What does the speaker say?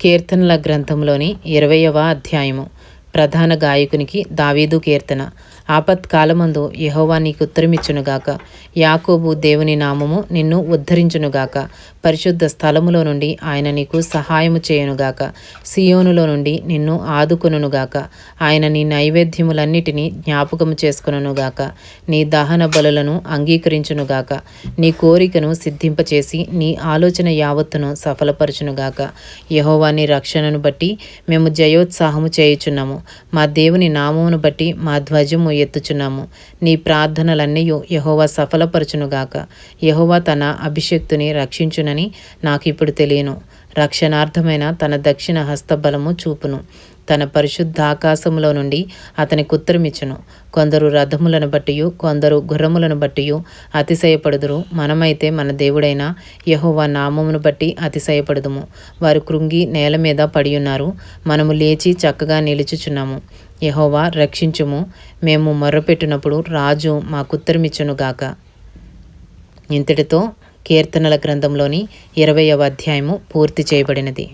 కీర్తనల గ్రంథంలోని ఇరవయవ అధ్యాయము. ప్రధాన గాయకునికి దావీదు కీర్తన. ఆపత్కాలమందు యహోవా నీకు ఉత్తరమిచ్చునుగాక యాకోబు దేవుని నామము నిన్ను ఉద్ధరించునుగాక. పరిశుద్ధ స్థలములో నుండి ఆయన నీకు సహాయము చేయునుగాక. సియోనులో నుండి నిన్ను ఆదుకొనుగాక ఆయన నీ నైవేద్యములన్నిటినీ జ్ఞాపకము చేసుకునుగాక నీ దహన బలులను అంగీకరించునుగాక. నీ కోరికను సిద్ధింపచేసి నీ ఆలోచన యావత్తును సఫలపరచునుగాక. యహోవాని రక్షణను బట్టి మేము జయోత్సాహము చేయుచున్నాము. మా దేవుని నామమును బట్టి మా ధ్వజము ఎత్తుచున్నాము. నీ ప్రార్థనలన్నీ యహోవా సఫలపరచునుగాక. యహోవా తన అభిషక్తుని రక్షించునని నాకు ఇప్పుడు తెలియను. రక్షణార్థమైన తన దక్షిణ హస్తబలము చూపును. తన పరిశుద్ధ ఆకాశములో నుండి అతనికి ఉత్తరమిచ్చును. కొందరు రథములను బట్టియు కొందరు గుర్రములను బట్టియు అతిశయపడుదురు. మనమైతే మన దేవుడైన యహోవా నామమును బట్టి అతిశయపడుదుము. వారు కృంగి నేల మీద పడి ఉన్నారు మనము లేచి చక్కగా నిలుచుచున్నాము. యహోవా రక్షించుము. మేము మొర్రపెట్టినప్పుడు రాజు మాకుత్తరమిచ్చునుగాక ఇంతటితో కీర్తనల గ్రంథంలోని ఇరవయవ అధ్యాయము పూర్తి చేయబడినది.